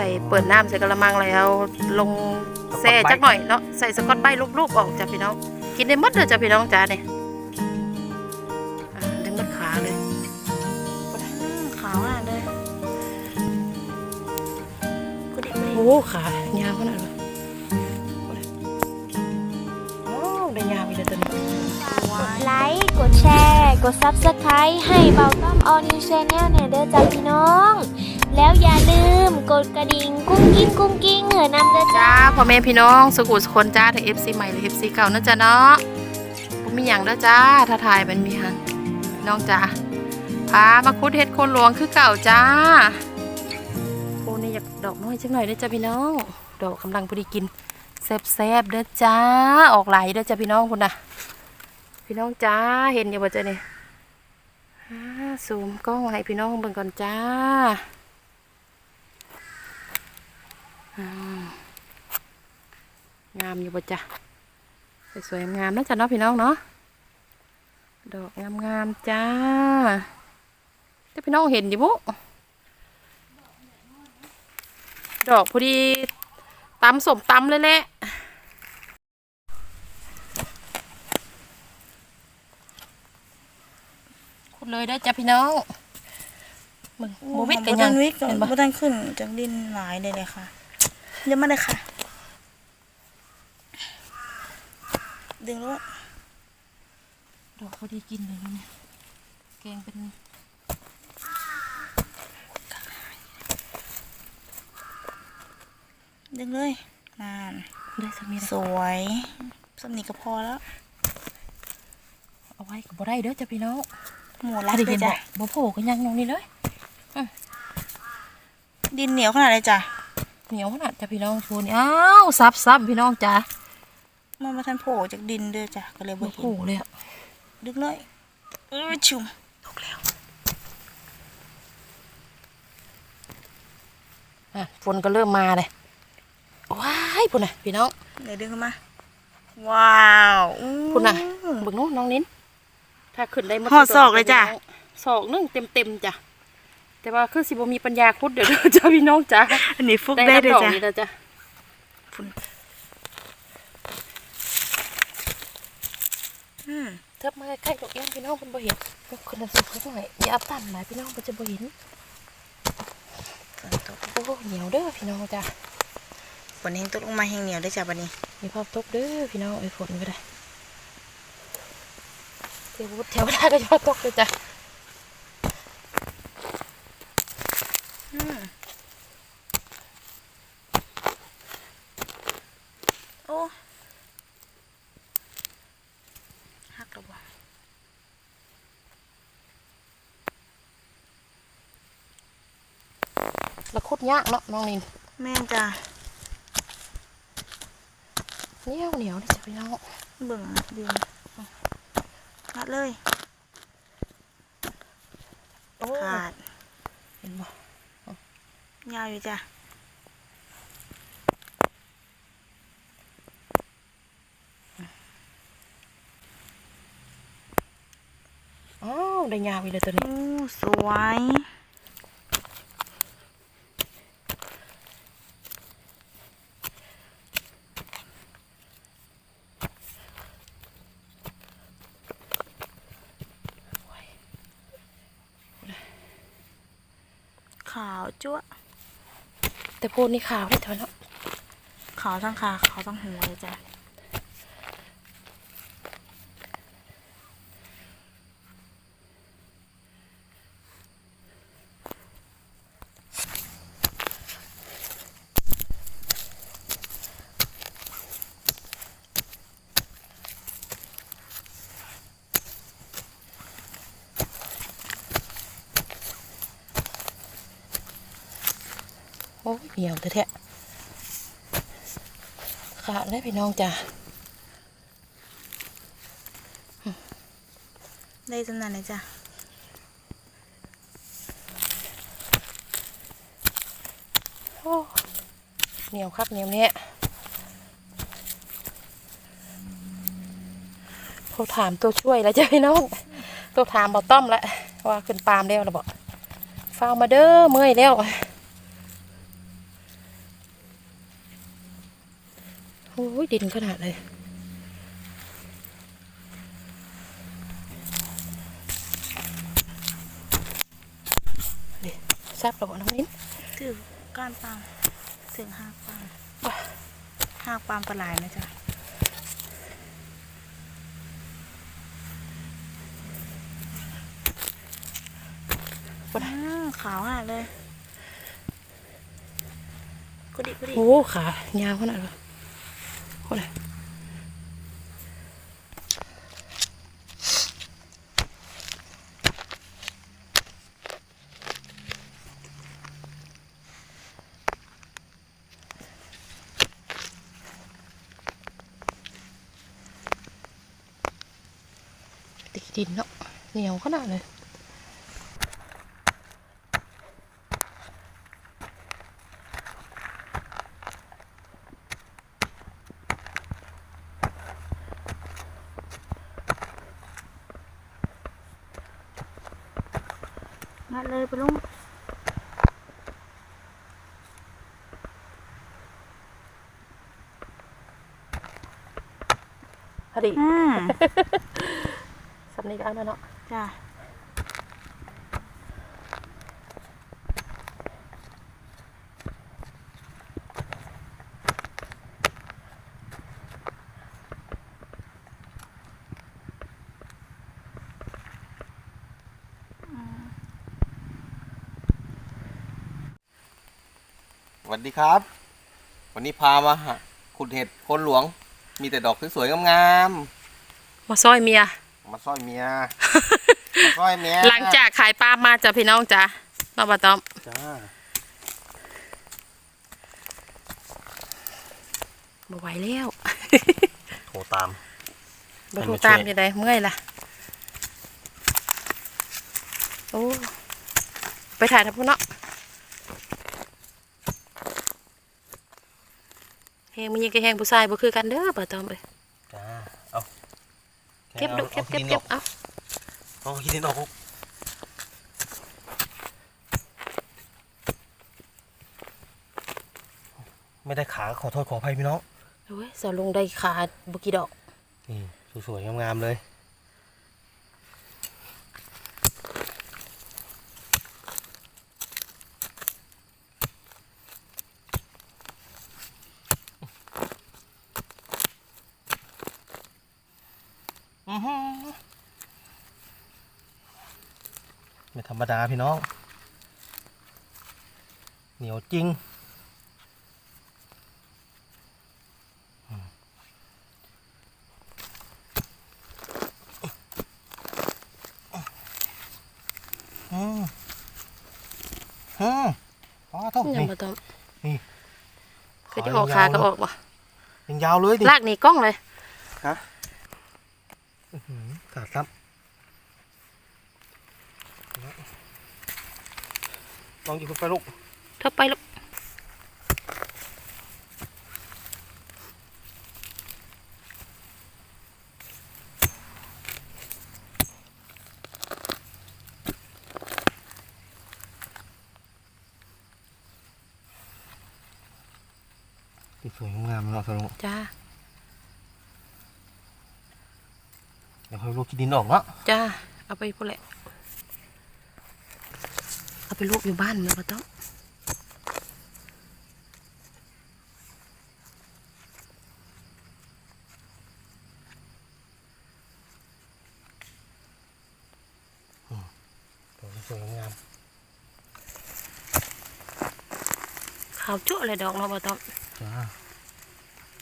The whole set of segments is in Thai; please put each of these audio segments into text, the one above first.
ส่เปิดน้ำใส่กระมังแล้วลงแซ่จักหน่อยเนาะใส่สกอตไบรลูบๆออกจ้ะพี่น้อง กินได้หมดเลยจ้ะพี่น้องจ้าเนี่ยอ่าดึงมัดขาเลยขาวอะเลยกูดิกูดิโอ้ขายาวขนาดเลยโอ้ได้ยาวอีกแล้วตัวนี้กดไลค์ กดแชร์ กด Subscribe ให้เบาต้อมออนิวชแนลเนี่ยเด้อจ้าพี่น้อง แล้วอย่าลืมกดกระดิ่งกุ้งกิ้งกุ้งกิ้งเหอะนำเด้อจ้าจ้าพ่อแม่พี่น้องสุขุสคนจ้าถึง FC ใหม่หรือ FC เก่านะจ๊ะเนาะผมมีอย่างแล้วจ้าถ้าถ่ายมันมีหันพี่น้องจ้าพามาคุดเฮ็ดโคนหลวงคือเก่าจ้าโคนนี่อยากดอกน้อยจังหน่อยเด้อจ้าพี่น้องดอกกำลังพอดีกินแซ่บๆเด้อจ้าออกไหลายเด้อจ้าพี่น้องคุณน่ะพี่น้องจ้าเห็นอยู่บ่จ้าเนี่ยอ่าซูมกล้องให้พี่น้องเบิ่งก่อนจ้า งามอยู่บ่จ้ะสวยๆงามๆนะจ้ะเนาะพี่น้องเนาะดอกงามๆจ้าแต่พี่น้องเห็นอยู่บุดอกพอดีตำสมตำเลยแหละคุณเลยได้อจ้ะพี่น้องมึงโมวิดกันยัยังงวิกเห็นบ่ปะทันขึ้นจากดินหลายเลยเลยค่ะ เดี๋ยวมาเลยค่ะ ดึงแล้วดอกพอดีกินเลยนะเนี่ยแกงเป็นดึงเลยนานได้สักเม็ดสวยสำนีก็พอแล้ว เอาไว้กับบ่ได้เด้อจ้ะพี่น้องหมูรัดได้เลเห็ยนจ้ะบ่บ่โผล่กันยังตรงนี้เลยดินเหนียวขนาดเลยจ้ะ เหนียวขนาดจ้ะพี่น้องชูนี่อ้าวซับซับพี่น้องจ้ะมันมาทันโผล่จากดินเด้อจ้ะก็เลยบ่บ่เห็โผล่นเลยอะดึงเลยเออชุมอะฝนก็เริ่มมาเลยว้ายพุ่นน่ะพี่น้องเดี๋ยวดึงขึ้นมาว้าวอู้พุ่นน่ะเบิ่งนู้นน้องนิ้นถ้าขึ้นได้หอดศอกเลยจ้ะศอกหนึงเต็มๆจ้ะ แต่ว่าคือสิบ่มีปัญญาคุดเดี๋ยวเด้อจ้ะพี่น้องจ้ะอันนี้ฟุกได้ได้รับเลยดอกจ้ะนี่แล้วจ้ะอืมเทิบมาใกล้ๆดอกเอี้ยงพี่น้องเพิ่นบ่เห็นยกขึ้นแล้วสุดเขาหน่อยอย่าเอาตั้นหลายพี่น้องเพิ่นจะบ่เห็นฝนตกโอ้เหนียวเด้อพี่น้องจ้ะฝนแห้งตกลงมาแห้งเหนียวได้อจ้ะบัดนี้มีความตกเด้อพี่น้องไอ้ฝนก็ได้เทวดาเทวดาก็จะมาตกเลยจ้ะ อืม โอ้หักแล้วบ่แล้วคุดยากเนาะน้องนินแม่นจ้ะเหนียวเหนียวนี่จ้ะพี่น้องเบิ่งดินรัดเลยโอ้ขาดเห็นบ่ ยาวอยู่จ้ะอ้าวได้ยาวอีกเลยตัวนี้โอ้สวย ขาวจั๊วะ แต่โพดนี่ขาวได้เถอะเนาะขาวทั้งขาขาวทั้งหัวเลยจ้ะ เหนียวแท้ๆขาดแล้วพี่น้องจ้ะได้จำนานเลยจ้ะโอ้เหนียวคักเหนียวเนี่ยเขาถามตัวช่วยแล้วจ้ะพี่น้องตัวถามบอต้อมละว่าขึ้นปาล์มแล้วเราบอกฟ้าวมาเด้อเมื่อยแล้ว อ้ย ดินขนาดเลย นี่แซ่บหรอวะน้องมิ้นถือก้านปาล์มถึงห้าปาล์มห้าปาล์มปลาไหลนะจ๊ะอ้าวขาวหาเลยกุดิกุดิโอ้ขายาวขนาดเลย โอ้ยติดดินเนาะเหนียวขนาดเลย งัดเลยไปลุง พอ ดีอืมสำนีก็เอาแล้วเนาะจ้ะสวัสดีครับ วันนี้พามาหาขุดเห็ดโคนหลวง มีแต่ดอกสวยๆงามมาซอยเมีย ๆมาซ่อยเมีย มาซ่อยเมียหลังจากขายปลามาจ้ะพี่น้องจ้ะน้องบะตอมจ้าบ่ไหวแล้วโทรตาม บ่ให้ถูมาช่วยตามยังไงเมื่อยล่ะ โอ้ ไปถ่ายทับพุ่นเนาะ แหงมันยังกับแหงผู้ชายบ่คือกันเด้อบะตอมเอ้ยจ้าเอาเก็บดูเก็บเก็บเก็บเอาเอาขี้ดินออกลูกไม่ได้ขาขอโทษขออภัยพี่น้องโอ้ยสาวลงได้ขาบ่กี่ดอกนี่สวยๆงามๆเลย อื้อหือไม่ธรรม ดาพี่น้อง เหนียวจริง อืมอืมอ๋อโทษยังนี่บะตอนี่ คือที่ออกขาก็ออกบ่ยังยาวเลยดิ ลากหนี่กล้องเลยอื้อหือขาดครั ลองหยิบขึ้นไปลูกเธอไปลูกสวยๆงามๆเนาะสลุงจ้าเดี๋ยวให้ลูกขี้ดินออกเนาะจ้าเอาไปพุ่นแหละเอา ไปลูกอยู่บ้านเนาะบะตอมสวยๆงามขาวจั่วเลยดอกเนาะบะตอมๆจ้า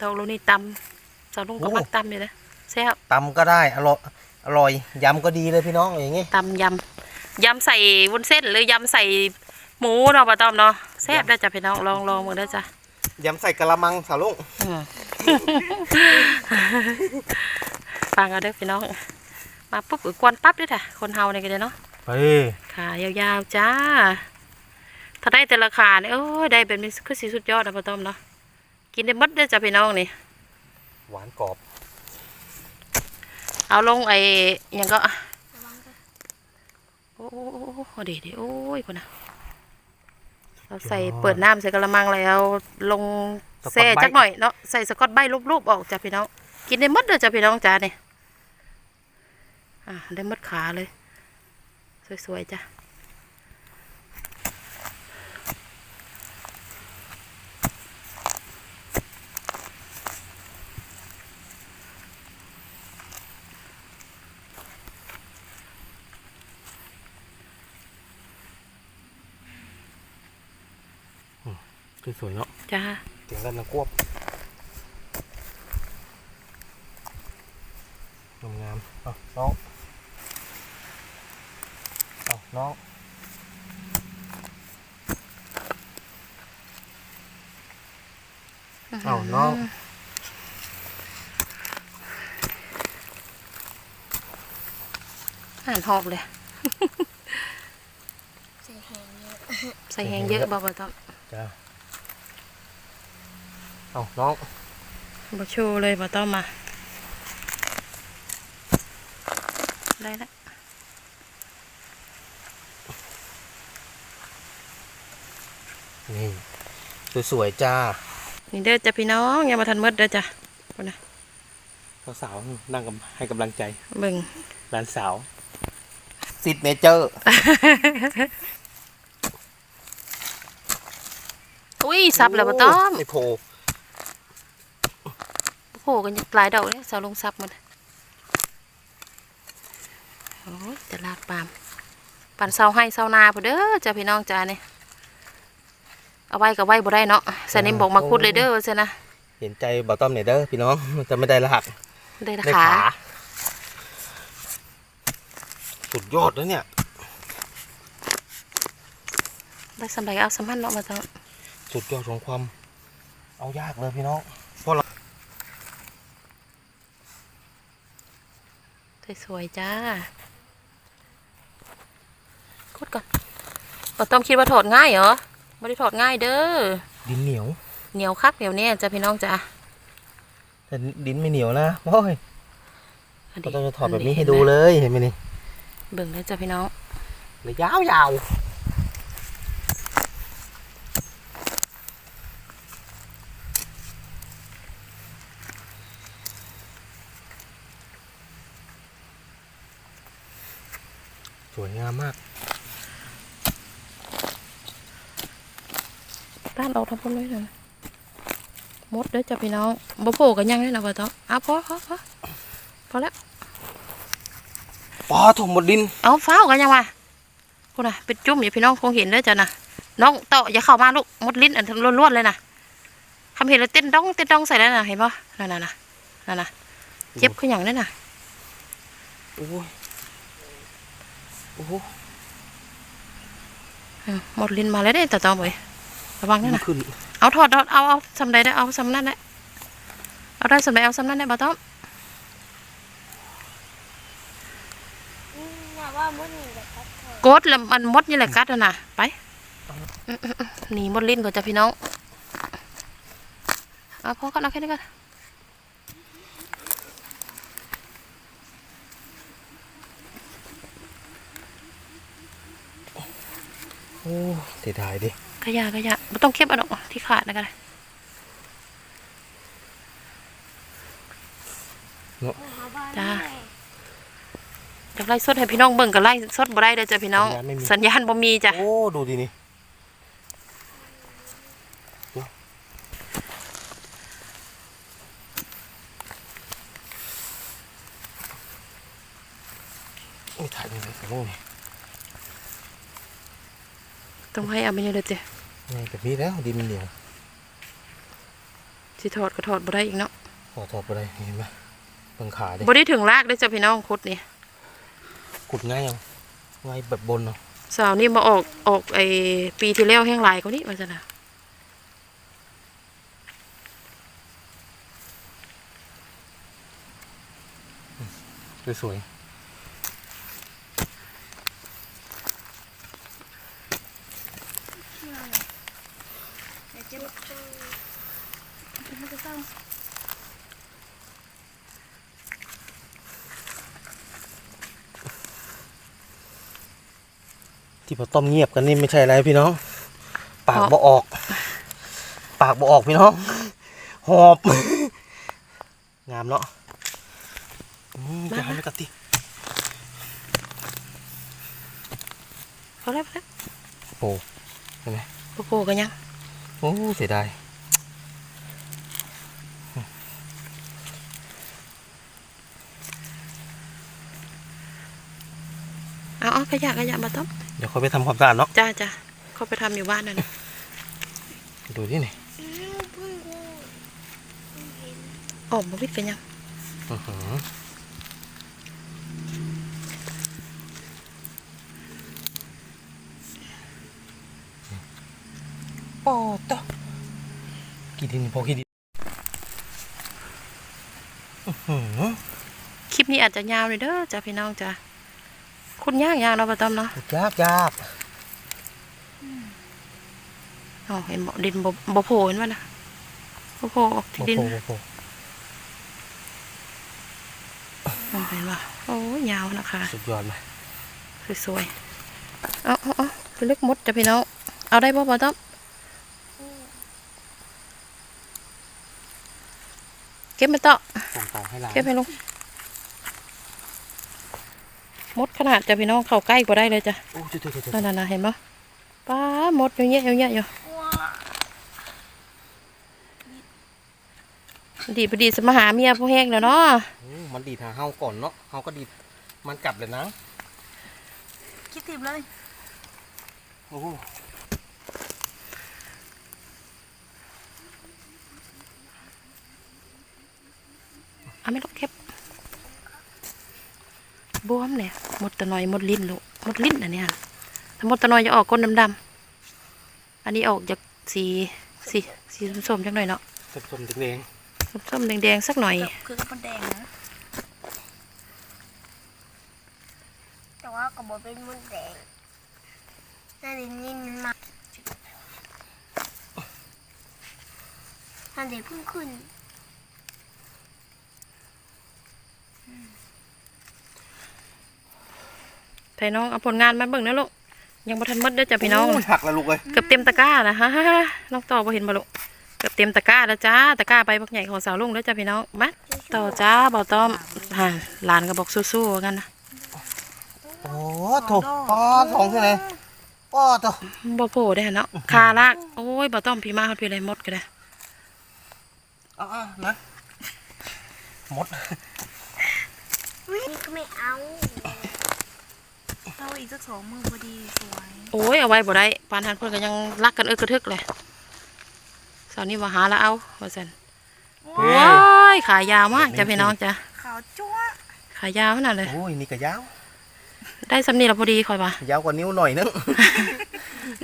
ดอกโลนี่ตำสาวลุงก็โอ้มักตำอยู่นะแซ่บตำก็ได้อร่อยอร่อยยำก็ดีเลยพี่น้องอย่างงี้ตำยำ ยำใส่วุ้นเส้นหรือยำใส่หมูเนาะบะตอมเนาะแซ่บได้อจ้ะพี่น้องลองลองมือได้อจ้ะยำใส่กะละมังสาลุงอืม ฟังเอาเด้อพี่น้อง มาปุ๊บก็กวนปั๊บเด้วยค่ะคนเฮาเนี่ยก็จะเนาะ เฮ้ยขายาวๆจ้า ถ้าได้แต่ละขาเนี่ยโอ้ยได้แบบนี้คือสิสุดยอดนะพ่อต้อมเนาะ กินได้หมดเด้อจ้ะพี่น้องนี่ หวานกรอบเอาลงไอ้หยังก็ โอ้โหเดี๋ยวโอ้ยคนนะเราใส่เปิดน้ำใส่กระมังแล้วลงสกอตแซ่ไบรท์จักหน่อยเนาะใส่สกอตไบรท์รูปๆออกจ้ะพี่น้องกินได้หมดเลยจ้ะพี่น้องจ้าเนี่ยอะได้หมดขาเลย สวยๆจ้ะ สวยๆเนาะจ้าเสียงกันนะควบงามๆเอาน้องเอาน้องเอาน้องอาหารหอบเลย ใส่แหงเยอะ ใส่แหงเยอะบ่บ่ต้องจ้า เอาน้องบ่โชว์เลยบ่ต้องมา ได้ละนี่ สวยๆจ้า นี่เด้อจ้ะพี่น้องอย่ามาทันหมดเด้อจ้ะพุ่นนะสาวๆนั่งกำให้กำลังใจเบิ่งหลานสาวซิดเนเจอร์ อุ้ยสับแล้วบ่ต้องไอโพโอ้โหกันยังหลายดอกเลยสาวลงสับหมันโอ้ยจะลากปาล์มปั่นเสาให้เสานาพุ่นเด้อจ้ะพี่น้องจ้าเนี่ยเอาไว้ก็ไว้บ่ได้เนาะใส่ในบอกมาคุดเลยเด้อว่าซั่นนะเห็นใจบ่าวต้อมเนี่ยเด้อพี่น้องมันจะไม่ได้ละหักได้ละได้ขาขาสุดยอดแล้วเนี่ยได้สำไรเอาสำมันเนาะมาต้องสุดยอดของความ เอายากเลยพี่น้องเพราะเรา สวยๆจ้าคุดก่อนบ่ต้องคิดว่าถอดง่ายเหรอบ่ได้ถอดง่ายเด้อดินเหนียว เหนียวคักเหนียวเนี่ยจ้ะพี่น้องจ้าแต่ดินไม่เหนียวนะโอ้ยก็ต้องจะถอดแบบนี้ให้ดูเลยเห็นไหมนี่เบิ่งเลยจ้ะพี่น้องเลยยาวยาวสวยงามมาก ร้านเราทำพุ่นเลยนะมดเด้อจ้ะพี่น้องบ่โผล่กันยังเลยนะบ่ต้องเอาพอพอพอพอแล้วปอถมหมดดิน เอาฟ้าวกันยังวะพูดนะเป็นจุ่มอย่าพี่น้องคงเห็นเด้อจ้ะนะน้องเต่าอย่าเข้ามาลูกมดลิ้นอันล้วนๆเลยนะคำเห็นแล้วเต้นดองเต้นดองใส่แล้วนะเห็นปะนั่นน่ะนะนั่นน่ะเจ็บขึ้นอหย่างนั้นน่ะโอ้ยโอ้โหอืมมดลิ้นมาแล้วเด้แต่ต้องไป ระวังนั่นมันน่ะขึ้นเอาถอดเอาเอาเอาสำใดได้เอาสำนั้นได้เอาได้สำใดเอาสำนั้นได้บ่ต้องอืมน่าว่ามื้อนี้แบบพัดเถอะกดแล้วมันมดนี่แหละกัดน่ะนะไปอืมๆๆหนีมดลิ้นก่อนจ้ะพี่น้องเอาพอกันเอาแค่นี้กันโอ้เสียดายดิ ขยะขยะไม่ต้องเก็บเอันอกที่ขาดนะกันเลยหาบ้านจ้าแม่อยากไล่สดให้พี่น้องเบิ่งกับไล่สดบ่ได้เด้อจ้ะพี่น้อง สัญญาณบ่มีจ้ะโอ้ดูดินี่โอ้ยถ่ายยังไงกันบ้างเนี่ยต้องให้เอาไปนี่เลยจ้ะ ไงแบบนี้แล้วดินมันเหนียวสิถอดก็ถอดบ่ได้อีกเนาะขอถอดไปเลยเห็นไหมเบิ่งขาดิบ่ได้ถึงรากเด้อจ้ะพี่น้องคุดนี่ขุดง่ายยังง่ายแบบบนเนาะสาวนี่มาออกออกไอ้ปีที่แล้วแห้งหลายกว่านี้ว่าซั่นน่ะสวยเดี๋ยวจะมาเจอ มันจะต้อง ๆ ที่พอต้มเงียบกันนี่ไม่ใช่อะไรพี่น้อง ปากบ่ออก ปากบ่ออกพี่น้อง หอบ งามเนาะอืมจะให้ไม่กระติเขาแล้วแล้วโอ้เห็นไหมโอ้โหกันยัง โอ้เสียดายเอาเอาขยะขยะมาต้ม เดี๋ยวเขาไปทำความสะอาดเนาะจ้าจ้าเขาไปทำอยู่บ้านนั่นน่ะดูที่นี่ออกมาวิดกันยังอื้อหือโอ้ตะกี่ดินพอกี่ดินอื้อหือ คลิปนี้อาจจะยาวเลยเด้อจ้าพี่น้องจ้า คุณย่างยางเนาะป้าต้อมเนาะยากยากอ๋อเห็นบ่ดินบ่บ่โผล่เห็นป่ะนะบ่โผล่ที่โอ้ดินโหโอ้โหมองเห็นป่ะโอ้ยยาวนะคะสุดยอดเลยสวยๆเอาเอาเอาไปเลือกมดจ้ะพี่น้องเอาได้บ่ป้าต้อมเก็บมาต่อส่งต่อให้หลานเก็บให้ลุง มดขนาดจ้ะพี่น้องเข้าใกล้กว่าได้เลยจ้ะโอ้จุดจุดจุดจุดนั่นน่ะเห็นปะป้ามดเยอะแยะเยอะแยะอยู่ดีพอดีสมาหาเมียพวกแห้งแล้วเนาะโอ้มันดีดหาเฮาก่อนเนาะเฮาก็ดีดมันกลับเลยนะ คิดติบเลยโอ้โหเอาไม่ต้องเก็บ บวมเนี่ยมดตะนอยมดลิ้นลูกมดลิ้นอันเนี้ยถ้ามดตะนอยจะออกก้นดำๆอันนี้ออกจากสีสีสีส้มๆจังหน่อยเนาะส้มๆแดงส้มๆแดงๆสักหน่อย คือกับมันแดงนะแต่ว่ากระบอกเป็นมดแดงน่าจะนิ่มมากน่าจะเพิ่งขึ้น ไทน้องเอาผลงานมาเบิ่งนะลูกยังบ่ทันหมดเด้อจ้ะๆพี่น้องโยหักแล้วลูกเลยเกือบเต็มตะกร้านะฮะน้องต่อบ่เห็นบ่ลูกเกือบเต็มตะกร้าแล้วจ้าตะกร้าใบบักใหญ่ของสาวลุงแล้วจ้าพี่น้องมาต่อจ้าบ่าวต้อมห่านหลานก็บอกสู้ๆกันนะโอ้โถป้าสองที่ไหนป้าโถบ่โผล่ได้อเนาะคาลากโอ้ยบ่าวต้อมพี่มาเฮาพี่เลยหมดก็ได้อะๆนะหมดนี่ก็ไม่เอา เราอีกสักสองมือพอดีสวยโอ้ยเอาไว้บ่ได้ปานทันเพิ่นก็ยังรักกันเอ้อกระทึกเลยสาวนี้ว่าหาแล้วเอาว่าซั่นโอ้ยขายาวมากจ้าพี่น้องจ้าขาวจั๊วะขายาวขนาดเลยโอ้ยนี่ก็ยาว ได้สำนีแล้วพอดีค่อยว่ายาวกว่านิ้วหน่อยนึง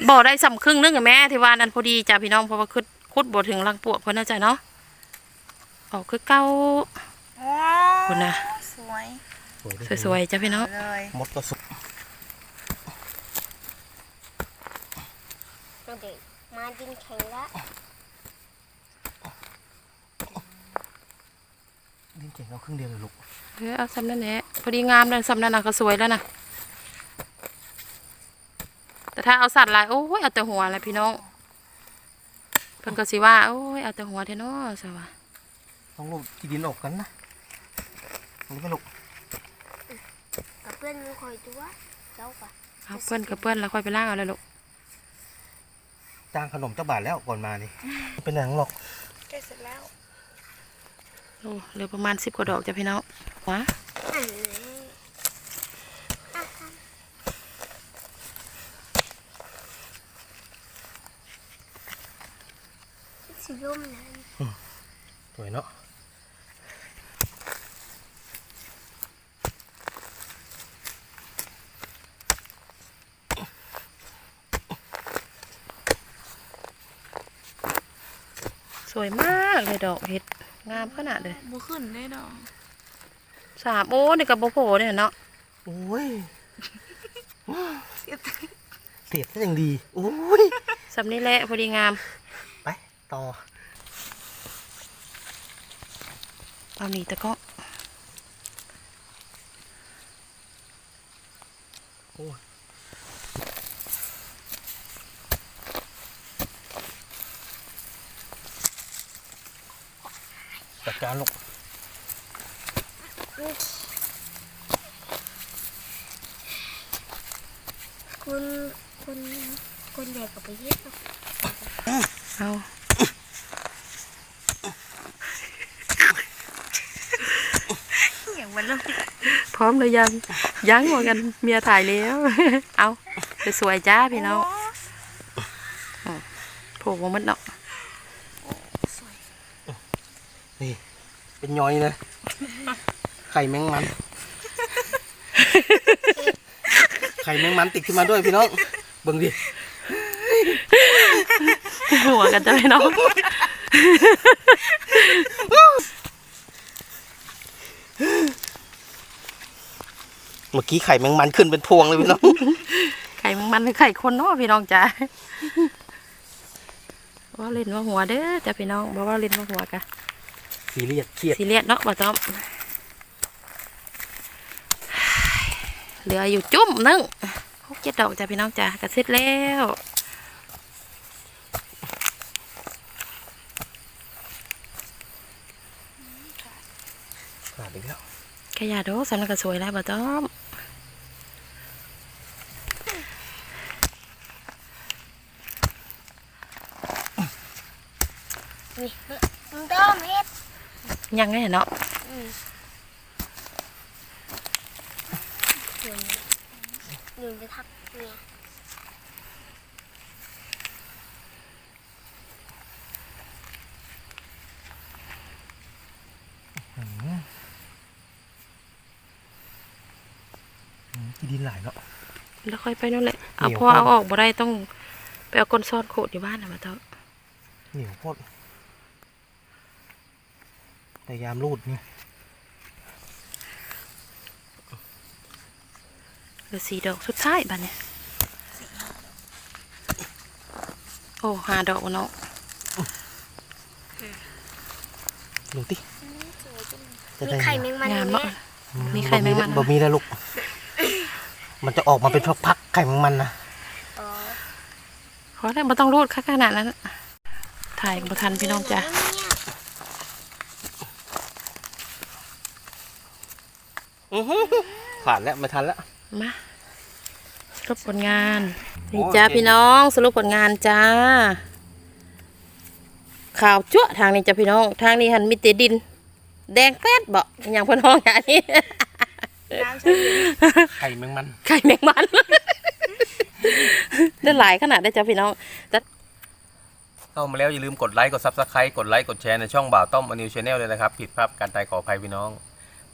บ่ได้สำครึ่งนึงอะแม่ที่ว่านั้นพอดีจ้าพี่น้องเพราะว่าคุดคุดบ่ถึงรังปวกเพิ่นนะจ้ะเนาะออกคือเก่าว้าวคุณนะสวยสวยๆจ้ะพี่น้องเลยหมดก็สุก เด็ก มาดินแข็งละดิ้นเก่งเอาครึ่งเดียวเลยลูกเออเอาสำนั่นแหละพอดีงามเลยสำนั่นน่ะก็สวยแล้วนะแต่ถ้าเอาสัตว์หลายโอ้ยเอาแต่หัวแหละพี่น้องเพิ่นก็สิว่าโอ้ยเอาแต่หัวเทเนาะซะว่าต้องลูกที่ดินออกกันนะนี่ไม่ลูกกับเพื่อนมึงคอยตัวเจ้าก่ะเอาเปิ้นกับเปิ้นแล้วค่อยไปล้างเอาเลยลูก จ้างขนมเจ้าบาทแล้วก่อนมานี่ไม่เป็นหนังหรอกใกล้เสร็จแล้วโอ้เหลือประมาณ10กว่าดอกจ้ะพี่น้องว้าอันนี้อะค่ะสีร่มนั้นสวยเนาะ สวยมากเลยดอกเห็ดงามขนาดเลยบุขึ้นได้ดอกสามโอ้นี่กับโบโผเนี่ยเนาะโอ้ยเสียใจเสียบซะอย่างดี โอ้ยสำนี้แหละพอดีงาม ไป ต่อเอาหนีตะเก็ โอ้ จัดการลูกคุณคุณคุณใหญ่กว่าไปเยอะเอาอย่างมันเริ่มพร้อมเลยยัง ยังเหมือนกันเมียถ่ายแล้ว เอาไปสวยจ้าพี่น้องโผล่มาหมดเนาะ เป็นย้อยเลย ไข่แมงมัน ไข่แมงมันติดขึ้นมาด้วยพี่น้อง เบิ่งดิ หัวกันจ้าพี่น้อง เมื่อกี้ไข่แมงมันขึ้นเป็นพวงเลยพี่น้อง ไข่แมงมันหรือไข่คนเนาะพี่น้องจ้าว่าเล่นว่าหัวเด้อจ้าพี่น้องบอกว่าเล่นว่าหัวกะ ซีเรียสเครียดซีเรียสเนาะบ่ต้องเหลืออยู่จุ่มหนึงหกเจ็ดดอกจ้าพี่น้องจ้ากระเสร็จแล้วขาดอีกแล้วขยะดอกสำนักก็สวยแล้วบ่ต้อง นี่มึงต้องเฮ็ด ยังไงเนาะหนึ่งจะทับเนี่ยที่ดินหลายเนาะแล้วค่อยไปนู่นแหละ เอาเหนียวพอมากเอาออกบ่ได้ต้อง ไปเอาก้นซ่อนโคตรอยู่บ้านนะบ่ต้องเหนียวโคตร พยายามรูดนี่เหลือสี่ดอกสุดท้ายบัดเนี่ยโอ้ห้าดอกบ่เนาะดูติจะมีได้ไข่แมงมันองามยู่เนาะ เนี่ยมีไข่แมงมันบ่มีแล้วลูก มันจะออกมาเป็นพักๆไข่แมงมันนะอ๋อ ขอได้บ่ต้องรูดค่ะขนาดนั้น ถ่ายบ่ทันพี่น้องจ้ะ ผ่านแล้วไม่ทันแล้ว มาสรุปผลงาน นี่จ้าพี่น้องสรุปผลงานจ้า ข่าวจั่วทางนี้จ้าพี่น้อง ทางนี้หันมีแต่ดิน แดงแป๊ดบ่อย่างพี่น้องอย่างนี้น้ำใช่ไหมไข่แมงมันไข่แมงมันได้หลายขนาดได้จ้าพี่น้องแต่เข้ามาแล้วอย่าลืมกดไลค์กดซับสไครต์กดไลค์กดแชร์ในช่องบ่าวต้อมอนิวชาแนลเลยนะครับ ผิดพลาดการใดขออภัยพี่น้อง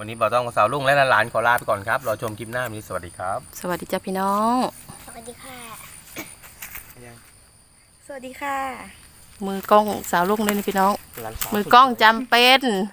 วันนี้บ่าวต้อมกับสาวลุงและหลานๆขอลาไปก่อนครับ รอชมคลิปหน้าวันนี้สวัสดีครับ สวัสดีจ้าพี่น้อง สวัสดีค่ะ สวัสดีค่ะ มือกล้องสาวลุงเลยนี่พี่น้องหลานสาวมือกล้องจำเป็น